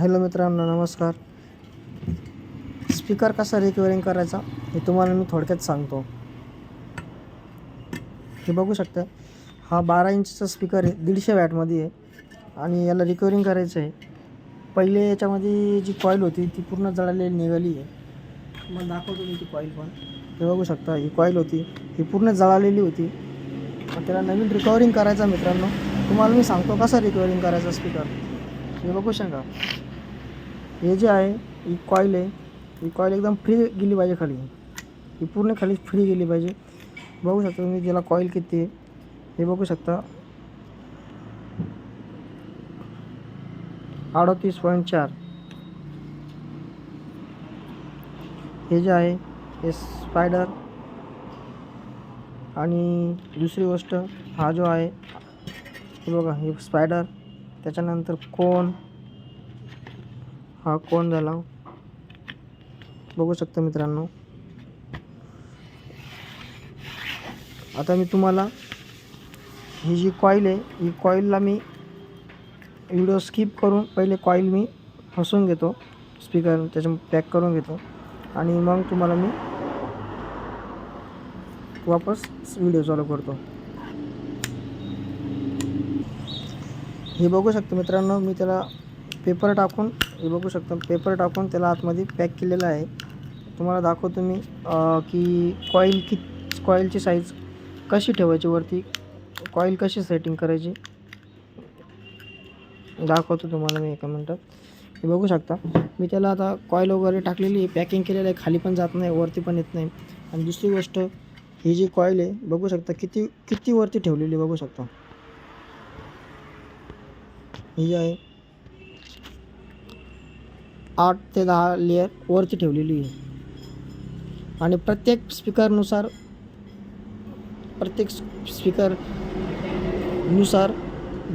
Hello मित्रांनो नमस्कार. Speaker कसा रिकवरिंग करायचा हे तुम्हाला मी थोडक्यात सांगतो. हे बघू शकता हा बारा इंचचा स्पीकर आहे दीडशे वॅटमध्ये आहे. आणि याला रिकवरिंग करायचं आहे. पहिले याच्यामध्ये जी कॉईल होती ती पूर्ण जळालेली निघाली आहे. तुम्हाला दाखवतो मी ती कॉईल पण. हे बघू शकता ही कॉईल होती ही पूर्ण जळालेली होती. मग त्याला नवीन रिकवरिंग करायचा मित्रांनो. तुम्हाला मी सांगतो कसा रिकवरिंग करायचा स्पीकर. हे बघू शकता हे जे आहे ही कॉईल आहे. ही कॉईल एकदम फ्री गेली पाहिजे खाली. ही पूर्ण खाली फ्री गेली पाहिजे. बघू शकता तुम्ही त्याला कॉईल किती आहे. हे बघू शकता. अडतीस पॉईंट चार. हे जे आहे हे स्पायडर आणि दुसरी गोष्ट हा जो आहे हे बघा हे स्पायडर त्याच्यानंतर कोण? हा कोण झाला? बघू शकता मित्रांनो. आता मी तुम्हाला ही जी कॉईल आहे ही कॉईलला मी व्हिडिओ स्किप करून पहिले कॉईल मी फसवून घेतो. स्पीकर त्याच्या पॅक करून घेतो. आणि मग तुम्हाला मी वापस व्हिडिओ चालू करतो. हे बघू शकतो मित्रांनो मी त्याला पेपर टाकून हे बघू शकता पेपर टाकून त्याला आतमध्ये पॅक केलेलं आहे. तुम्हाला दाखवतो मी की कॉईल कि कॉईलची साईज कशी ठेवायची वरती कॉईल कशी सेटिंग करायची दाखवतो तुम्हाला मी एका मिनटात. हे बघू शकता मी त्याला आता कॉईल वगैरे टाकलेली आहे पॅकिंग केलेलं आहे खाली पण जात नाही वरती पण येत नाही. आणि दुसरी गोष्ट ही जी कॉईल आहे बघू शकता किती किती वरती ठेवलेली बघू शकता. ही जी आहे आठ ते दहा लेअर वरती ठेवलेली आहे. आणि प्रत्येक स्पीकरनुसार प्रत्येक स्पीकरनुसार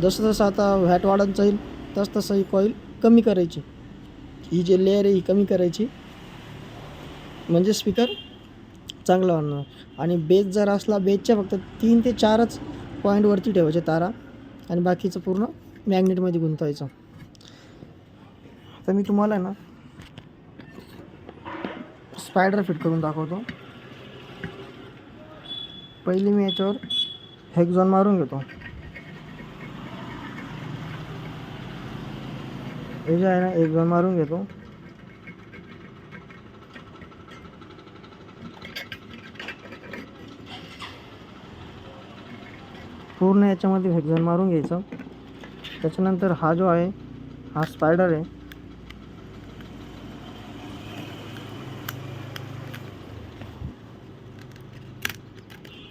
जसं जसं आता व्हॅट वाढत जाईल तसं तसं ही कॉईल कमी करायची. ही जी लेअर आहे ही कमी करायची. म्हणजे स्पीकर चांगला होणार. आणि बेस जर असला बेसच्या फक्त तीन ते चारच पॉईंटवरती ठेवायचे तारा. आणि बाकीचं पूर्ण मॅग्नेटमध्ये गुंतवायचं तर मी तुम्हाला ना स्पायडर फिट करून दाखवतो. पहिले मी याच्यावर हेक्झॉन मारून घेतो. हे जे आहे ना हेक्झॉन मारून घेतो. पूर्ण याच्यामध्ये हेक्झॉन मारून घ्यायचं. त्याच्यानंतर हा जो आहे हा स्पायडर आहे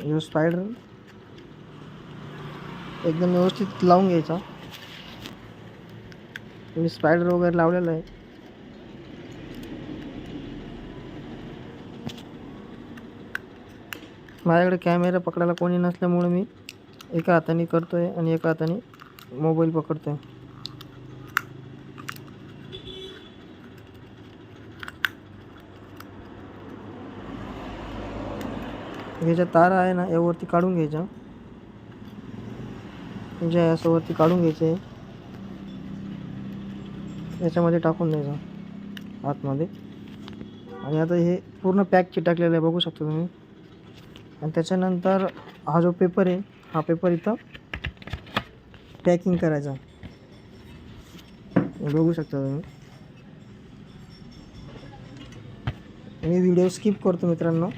जो स्पायडर एकदम व्यवस्थित लावून घ्यायचा. मी स्पायडर वगैरे लावलेला आहे. माझ्याकडे कॅमेरा पकडायला कोणी नसल्यामुळे मी एका हाताने करतो आहे आणि एका हाताने मोबाईल पकडतो आहे हे ज्या तारा आहे ना यावरती काढून घ्यायच्या. म्हणजे असं काढून घ्यायचे. याच्यामध्ये टाकून द्यायचं आतमध्ये. आणि आता हे पूर्ण पॅकची टाकलेलं आहे बघू शकता तुम्ही. आणि त्याच्यानंतर हा जो पेपर आहे हा पेपर इथं पॅकिंग करायचा. बघू शकता तुम्ही. मी व्हिडिओ स्किप करतो मित्रांनो.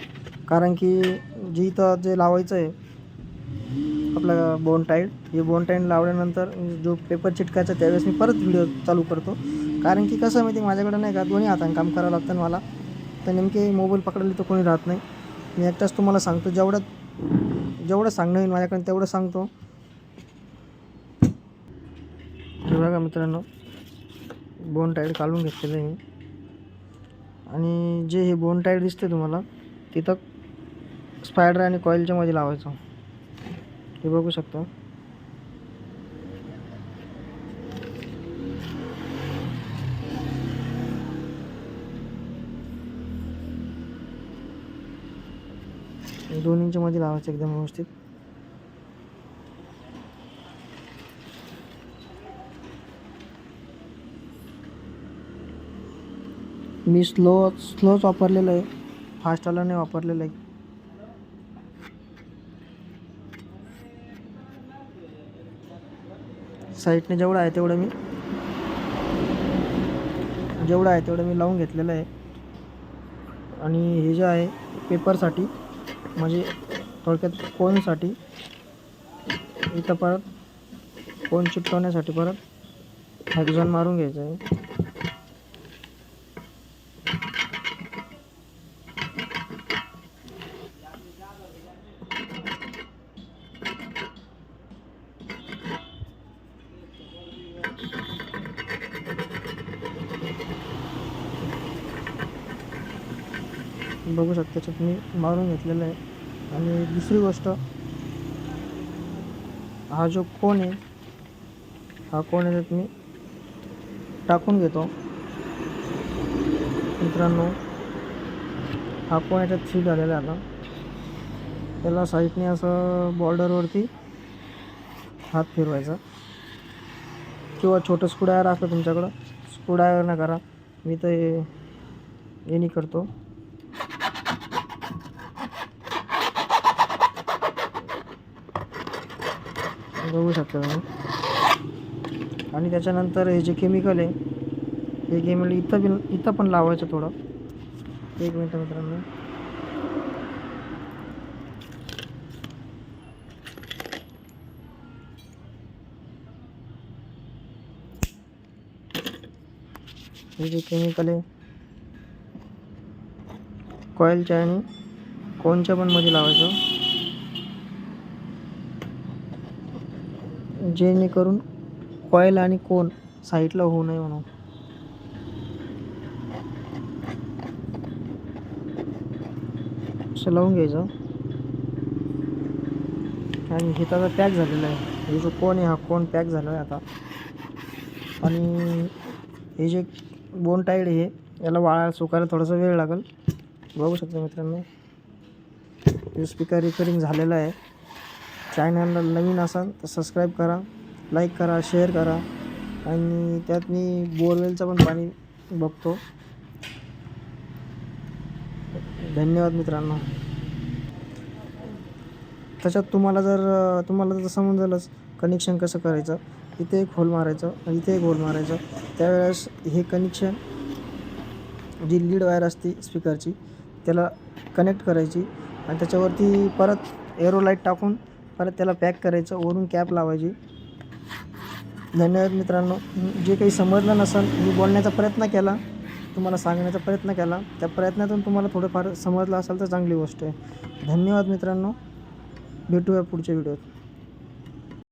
कारण की जी इथं जे लावायचं आहे आपलं बोन टाईड हे बोन टाईड लावल्यानंतर जो पेपर चिटकायचा त्यावेळेस मी परत व्हिडिओ चालू करतो. कारण की कसं माहिती आहे, माझ्याकडे नाही का दोन्ही हाताने काम करावं लागतं ना मला. तर नेमके मोबाईल पकडले तर कोणी राहत नाही. मी एकटाच तुम्हाला सांगतो जेवढं जेवढं सांगणं होईल माझ्याकडे तेवढं सांगतो. बघा मित्रांनो बोन टाईड काढून घेतलेलं आहे मी. आणि जे हे बोन टाईड दिसते तुम्हाला तिथं स्पायडर आणि कॉईलच्या मध्ये लावायचं. हे बघू शकता. दोन इंच मध्ये लावायचं एकदम व्यवस्थित. मी स्लो स्लोच वापरलेलं आहे. फास्टवाला नाही वापरलेलं आहे. साईटने जेवढं आहे तेवढं मी जेवढं आहे तेवढं मी लावून घेतलेलं आहे. आणि हे जे आहे पेपरसाठी म्हणजे थोडक्यात कोनसाठी इथं परत कोन चिटकवण्यासाठी परत हॅक्झॉन मारून घ्यायचं आहे. बघू शकता त्याच्यात मी मारून घेतलेलं आहे. आणि दुसरी गोष्ट हा जो कोण आहे हा कोण आहे त्यात मी टाकून घेतो. मित्रांनो हा कोण याच्यात फिट झालेला आहे आता. त्याला साईडने असं बॉर्डरवरती हात फिरवायचा. किंवा छोटं स्क्रूडायर असलं तुमच्याकडं स्क्रूड्रायव्हर करा. मी तर हे करतो. बघू शकता तुम्ही. आणि त्याच्यानंतर हे जे केमिकल आहे हे केमिकल इथं बिन इथं पण लावायचं थोडं. एक मिनटं मित्रांनो. हे जे केमिकल आहे कॉईलच्या आणि कोनच्या पण मध्ये लावायचं. जेणेकरून कॉईल आणि कोन साईडला होऊ नये म्हणून. असं लावून घ्यायचं. आणि हे तर पॅक झालेलं आहे. हे जो कोण आहे हा कोण पॅक झाला आहे आता. आणि हे जे बोन टाईड आहे याला वाळायला सुकायला थोडासा वेळ लागेल. बघू शकता मित्रांनो. हे स्पीकर रिपेरिंग झालेलं आहे. चॅनलला नवीन असाल तर सबस्क्राईब करा लाईक करा शेअर करा. आणि त्यात मी बोरवेलचं पण पाणी बघतो. धन्यवाद मित्रांनो. त्याच्यात तुम्हाला जर तुम्हाला जर समजलंच कनेक्शन कसं करायचं इथे एक होल मारायचं आणि इथे एक होल मारायचं. त्यावेळेस हे कनेक्शन जी लीड वायर असते स्पीकरची त्याला कनेक्ट करायची आणि त्याच्यावरती परत एरो लाइट टाकून परत त्याला पॅक करायचं वरून कॅप लावायची. धन्यवाद मित्रांनो. जे काही समजलं नसेल मी बोलण्याचा प्रयत्न केला. तुम्हाला सांगण्याचा प्रयत्न केला. त्या प्रयत्नातून तुम्हाला थोडंफार समजलं असेल तर चांगली गोष्ट आहे. धन्यवाद मित्रांनो. भेटूया पुढच्या व्हिडिओत.